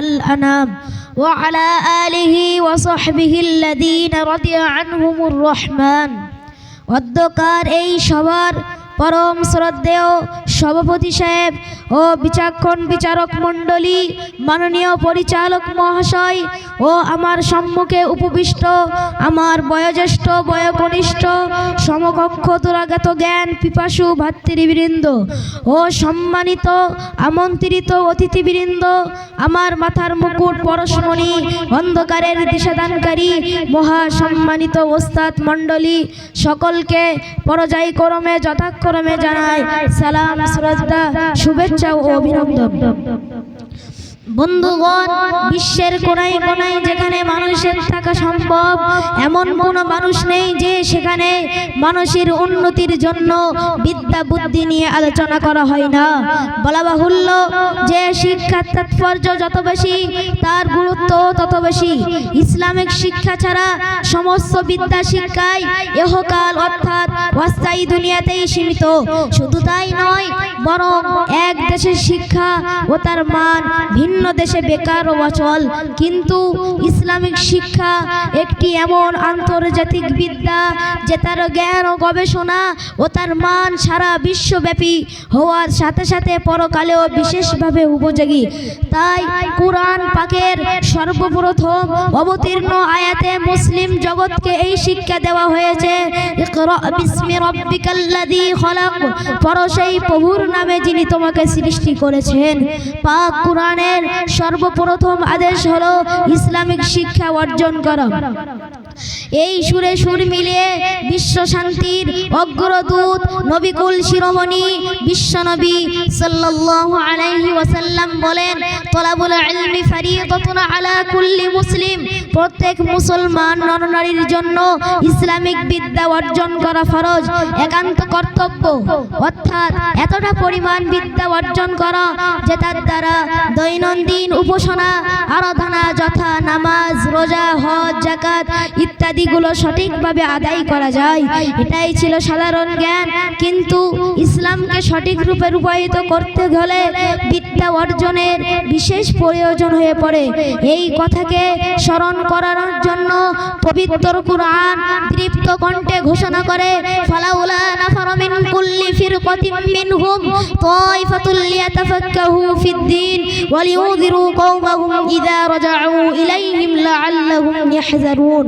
الأنام وعلى آله وصحبه الذين رضي عنهم الرحمن অধ্যকার এই সবার পরম শ্রদ্ধেয় সভাপতি সাহেব ও বিচক্ষণ বিচারক মণ্ডলী, মাননীয় পরিচালক মহাশয় ও আমার সম্মুখে উপবিষ্ট আমার বয়োজ্যেষ্ঠ বয়কনিষ্ঠ সমকক্ষ দুরাগত জ্ঞান পিপাসু ভাতৃবৃন্দ ও সম্মানিত আমন্ত্রিত অতিথিবৃন্দ, আমার মাথার মুকুট পরশমণি, অন্ধকারের দিশাদানকারী মহা সম্মানিত ওস্তাদ মণ্ডলী সকলকে পরযায়ী করমে যথাক্রমে জানায় সালাম শ্রদ্ধা শুভেচ্ছা ও অভিনন্দন। বন্ধুগণ, বিশ্বের কোনায় কোনায় যেখানে মানুষের থাকা সম্ভব, এমন কোনো মানুষ নেই যে সেখানে মানুষের উন্নতির জন্য বিদ্যা বুদ্ধি নিয়ে আলোচনা করা হয় না। বলা বাহুল্য যে শিক্ষার তাৎপর্য যত বেশি, তার গুরুত্ব তত বেশি। ইসলামিক শিক্ষা ছাড়া সমস্ত বিদ্যা শিক্ষায় এহকাল অর্থাৎ অস্থায়ী দুনিয়াতেই সীমিত। শুধু তাই নয়, বরং এক দেশের শিক্ষা ও তার মান ভিন্ন দেশে বেকার ও অচল। কিন্তু ইসলামিক শিক্ষা একটি এমন আন্তর্জাতিক বিদ্যা যে তার জ্ঞান ও গবেষণা ও তার মান সারা বিশ্বব্যাপী হওয়ার সাথে সাথে পরকালেও বিশেষভাবে উপযোগী। তাই কোরআন পাকের সর্বপ্রথম অবতীর্ণ আয়াতে মুসলিম জগৎকে এই শিক্ষা দেওয়া হয়েছে পড়ো সেই প্রভুর নামে যিনি তোমাকে সৃষ্টি করেছেন। পাক কোরআনের সর্বপ্রথম আদেশ হলো ইসলামিক শিক্ষা অর্জন করা। এই সুরে সুর মিলিয়ে বিশ্ব শান্তির অগ্রদূত নবিকুল শিরোমণি বিশ্বনবী সাল্লাল্লাহু আলাইহি ওয়াসাল্লাম বলেন, তলাবুল ইলমি ফারিদাতুন আলা কুল্লি মুসলিম। প্রত্যেক মুসলমান নরনারীর জন্য ইসলামিক বিদ্যা অর্জন করা ফরজ, একান্ত কর্তব্য। অর্থাৎ এতটা পরিমাণ বিদ্যা অর্জন করা যে তার দ্বারা দৈনন্দিন উপাসনা, আরাধনা, যথা নামাজ, রোজা, হজ জাকাত ইত্যাদিগুলো সঠিকভাবে আদায় করা যায়। এটাই ছিল সাধারণ জ্ঞান। কিন্তু ইসলামকে সঠিক রূপে রূপায়িত করতে হলে বিদ্যা অর্জনের বিশেষ প্রয়োজন হয়ে পড়ে। এই কথাকে স্মরণ করানোর জন্য পবিত্র কুরআন তৃপ্ত কণ্ঠে ঘোষণা করে, ফালাউলা নাফারা মিন কুল্লি ফিরকাতিন মিনহুম তাইফাতুল লিয়াতাফাক্কাহু ফিদ্দীন ওয়ালিউযিরু কওমাহুম ইযা রাজাউ ইলাইহিম লাআল্লাহুম ইয়াহযারুন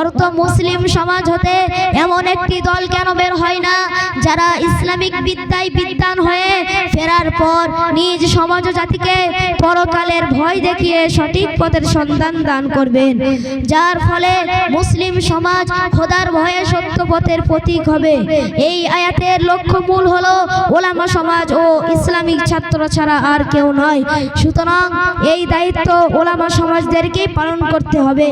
অর্থ মুসলিম সমাজ হতে এমন একটি দল কেন বের হয় না? যারা ইসলামিক বিদ্যায় বিদ্যান হয়ে ফেরার পর নিজ সমাজ জাতিকে পরকালের ভয় দেখিয়ে সঠিক পথের সন্ধান দান করবেন। যার ফলে মুসলিম সমাজ খোদার ভয়ে সত্য পথের প্রতীক হবে। এই আয়াতের লক্ষ্য মূল হলো ওলামা সমাজ ও ইসলামিক ছাত্র ছাড়া আর কেউ নয়। সুতরাং এই দায়িত্ব ওলামা সমাজদেরকেই পালন করতে হবে।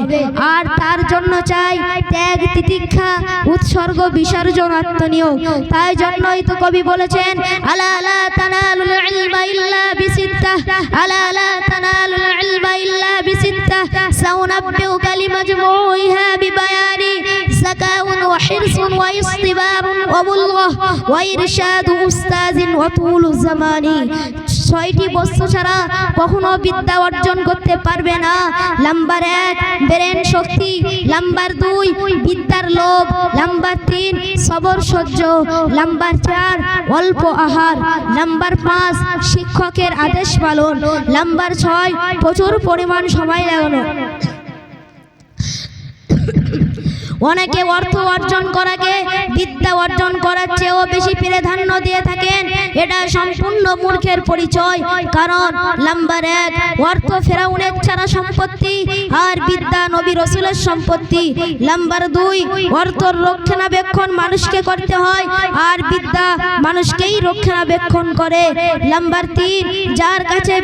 আর তার জন্য চাই ত্যাগ, তিতিক্ষা, উৎসর্গ, বিসর্জন আত্মনীয় তাই জন্যই তো কবি বলেছেন, আলা আলা তানালুল ইলমা ইল্লা বিসিত্তাহ। আলা আলা তানালুল ইলমা ইল্লা বিসিত্তাহ। সাউনাব্বিউকা লিমাজমুইহা বিবায়ানি। সাকাউন ওয়া হিরসুন ওয়া ইসতিবা كتاب الله وإرشاد أستاذ وطول জামানি। ছয়টি বস্তু ছাড়া কখনো বিদ্যা অর্জন করতে পারবে না। নাম্বার এক, ব্রেন শক্তি। নাম্বার দুই, বিদ্যার লোভ। নাম্বার তিন, সবর সহ্য। নাম্বার চার, অল্প আহার। নাম্বার পাঁচ, শিক্ষকের আদেশ পালন। নাম্বার ছয়, প্রচুর পরিমাণ সময় লাগানো। অনেকে অর্থ অর্জন করাকে, বিদ্যা অর্জন করার চেয়েও বেশি প্রাধান্য দিয়ে থাকেন। এটা সম্পূর্ণ মূর্খের পরিচয়, কারণ নাম্বার এক, অর্থ ফেরাউনের ছাড়া সম্পত্তি, আর বিদ্যা নবী রসুলের সম্পত্তি। নাম্বার দুই অর্থ রক্ষণাবেক্ষণ মানুষকে করতে হয়, আর বিদ্যা মানুষকেই রক্ষণাবেক্ষণ করে। নাম্বার তিন, যার কাছে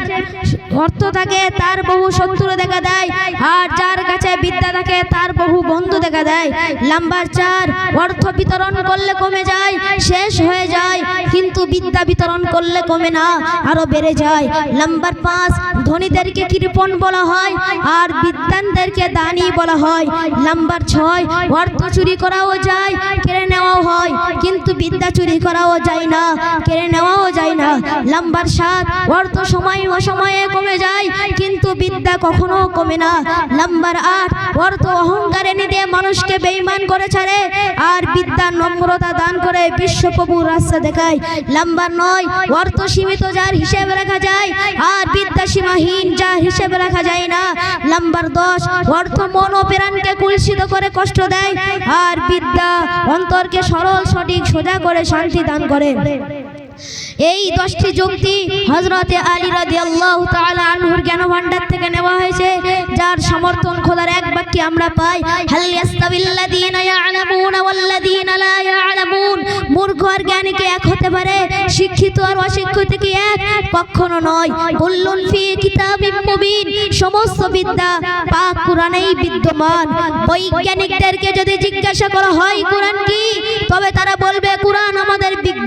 অর্থ থাকে, তার বহু শত্রু দেখা দেয়। আর যার কাছে বিদ্যা থাকে, তার বহু বন্ধু দেখা দেয়। নাম্বার চার, অর্থ বিতরণ করলে কমে যায়, শেষ হয়ে যায়। কিন্তু বিদ্যা বিতরণ করলে কমে না, আরও বেড়ে যায়। নাম্বার পাঁচ, ধনীদেরকে কৃপণ বলা হয়, আর বিদ্যানদেরকে দানি বলা হয়। নাম্বার ছয়, অর্থ চুরি করাও যায়, কেড়ে নেওয়াও হয়। কিন্তু বিদ্যা চুরি করাও যায় না, কেড়ে নেওয়াও যায় না। নাম্বার সাত, অর্থ সময় অসময়ে কমে যায়, কিন্তু বিদ্যা কখনো কমে না। নাম্বার আট, অর্থ অহংকার এনে দিয়ে মানুষকে বেইমান করে ছাড়ে আর বিদ্যা নম্রতা দান করে বিশ্বপ্রভুর রাস্তা দেখায়। নাম্বার নয়, অর্থ সীমিত যার হিসেব রাখা যায়, আর বিদ্যা সীমাহীন যার হিসেব রাখা যায় না। নাম্বার দশ, অর্থ মন ও প্রাণকে কুলসিত করে কষ্ট দেয়, আর বিদ্যা অন্তরকে সরল, সঠিক, সোজা করে শান্তি দান করে। এই দশটি যুক্তি হজরতে আলী রাদি আল্লাহ আনহুর জ্ঞান ভাণ্ডার থেকে নেওয়া হয়েছে, যার সমর্থন খোলার এক বাক্যে আমরা পাই মূর্খ আর জ্ঞানীকে এক হতে পারে? শিক্ষিত আর অশিক্ষিত কি এক? কখনো নয়। কুল্লুন ফি কিতাবিম মুবিন। সমস্ত বিদ্যা পাক কোরআনেই বিদ্যমান। বৈজ্ঞানিকদেরকে যদি জিজ্ঞাসা করা হয়, কোরআন কি? তবে তারা বলবে, কোরআন আমাদের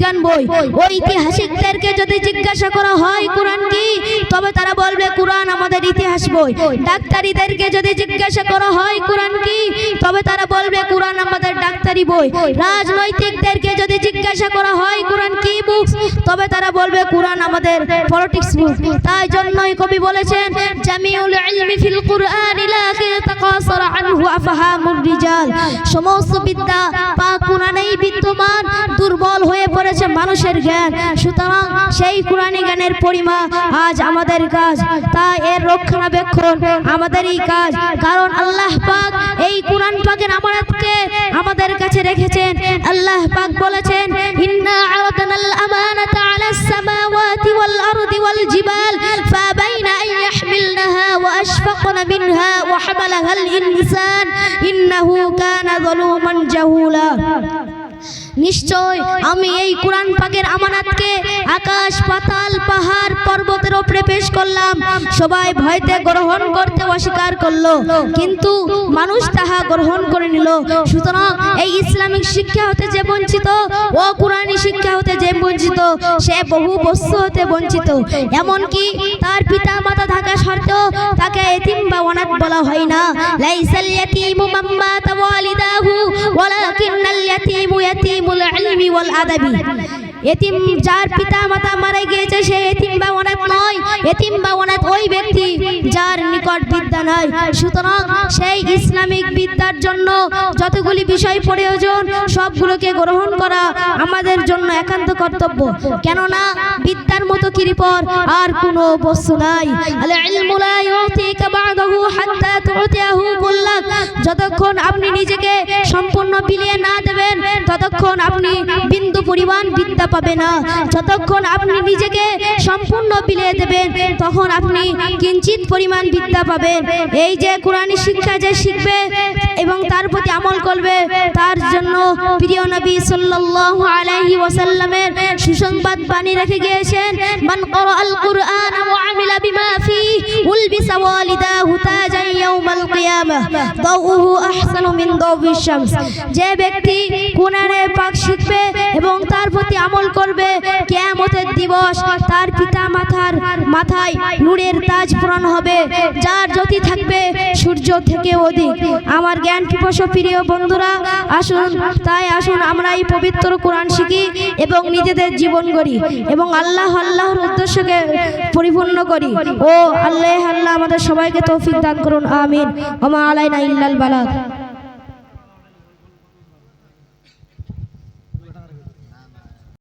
বিজ্ঞান বই। ঐতিহাসিকদেরকে যদি জিজ্ঞাসা করা হয়, কোরআন কি? তবে তারা বলবে, কোরআন আমাদের ইতিহাস বই। ডাক্তারিদেরকে যদি জিজ্ঞাসা করা হয়, কোরআন কি? তবে তারা বলবে, কোরআন আমাদের ডাক্তারি বই। রাজনৈতিকদেরকে যদি জিজ্ঞাসা করা হয়, কোরআন কি বুক? তবে তারা বলবে, কোরআন আমাদের পলিটিক্স বুক তাই জন্যই কবি বলেছেন, জামিউল ইলমি ফিল কুরআন লাকি তাকাসার আনহু আফহামুর রিজাল। সমস্ত বিদ্যা পাক কোরআনেই বিদ্যমান, দুর্বল হয়ে পড়েছে মানুষের জ্ঞান। সুতরাং সেই কোরআনী জ্ঞানের পরিমা আজ আমাদের কাজ। তাই এর রক্ষণাবেক্ষণ আমাদেরই কাজ। কারণ আল্লাহ পাক এই কোরআন পাকের আমানতকে আমাদের কাছে রেখেছেন। আল্লাহ পাক বলেছেন, ইন্না আরাদনাল আমানাতা আলাস ওয়াল জিবাল ফাবাইনা আন ইয়াহমিলনাহা ওয়া আশফাকনা মিনহা ওয়া হামালাহাল ইনসান ইন্নাহু কানা যালুমান জাহুলা নিশ্চয় আমি এই কোরআন পাকের আমানাতকে আকাশ, পাতাল, পাহাড়, পর্বতের করলাম। সবাই ভয়তে গ্রহণ করতে অস্বীকার করল। কিন্তু মানুষ তাহা গ্রহণ করে নিল। সুতরাং এই ইসলামিক শিক্ষা হতে যে বঞ্চিত, ও কোরআনী শিক্ষা হতে যে বঞ্চিত, সে বহু বস্তু হতে বঞ্চিত। এমনকি তার পিতা মাতা থাকা সত্ত্বেও তাকে এতিম বা অনাথ বলা হয় না। লাইসাল ইয়াতীমু মাম্মাতা ওয়ালিদাহু ওয়ালাকিন্নাল ইয়াতীমু ইয়াতীমুল ইলমি ওয়াল আদাবি। এতিম যার পিতা মাতা মারা গিয়েছে, সে এতিম বা অনাথ নয়। এতিম বা অনাথ ওই ব্যক্তি যার নিকট বিদ্যা নাই। সুতরাং সেই ইসলামিক বিদ্যার জন্য যতগুলি বিষয় প্রয়োজন, সবগুলোকে গ্রহণ করা আমাদের জন্য একান্ত কর্তব্য। কেননা বিদ্যার মতো কৃপর আর কোনো বস্তু নাই। আল ইলমু লা ইউতিকা বা'দাহু হাত্তা তু'তিয়াহু কুল্লাক। যতক্ষণ আপনি নিজেকে সম্পূর্ণ বিলিয়ে না দেবেন, ততক্ষণ আপনি বিন্দু পরিমাণ বিদ্যা পাবে না। যতক্ষণ আপনি নিজেকে সম্পূর্ণ বিলিয়ে দেবেন, তখন আপনি কিঞ্চিত পরিমাণ বিদ্যা পাবেন। এই যে কোরআনী শিক্ষা যে শিখবে এবং তার প্রতি আমল করবে, তার জন্য প্রিয় নবী সাল্লাল্লাহু আলাইহি ওয়াসাল্লামের সুসংবাদ বাণী রেখে গিয়েছেন, মান ক্বারাআল কুরআন ওয়া আমিলা বিমা ফিহি উলবিসা ওয়ালিদাহু তাজান ইয়াউমাল কিয়ামাহ দাউহু আহসানু মিন দাউবিশ শামস। যে ব্যক্তি কোরআনের পাক শিখবে এবং তার প্রতি আমল করবে কিয়ামতের দিবস। তার পিতা মাথার মাথায় নূরের তাজ পূরণ হবে। যার জ্যোতি থাকবে সূর্য থেকে অধিক। আমার জ্ঞান পিপাস প্রিয় বন্ধুরা, আসুন, তাই আসুন আমরা এই পবিত্র কোরআন শিখি এবং নিজেদের জীবন গড়ি এবং আল্লাহ আল্লাহর উদ্দেশ্যকে পরিপূর্ণ করি। ও আল্লাহ আল্লাহ আমাদের সবাইকে তৌফিক দান করুন, আমিন। ওমা আলাইনা ইল্লাল বালাগ।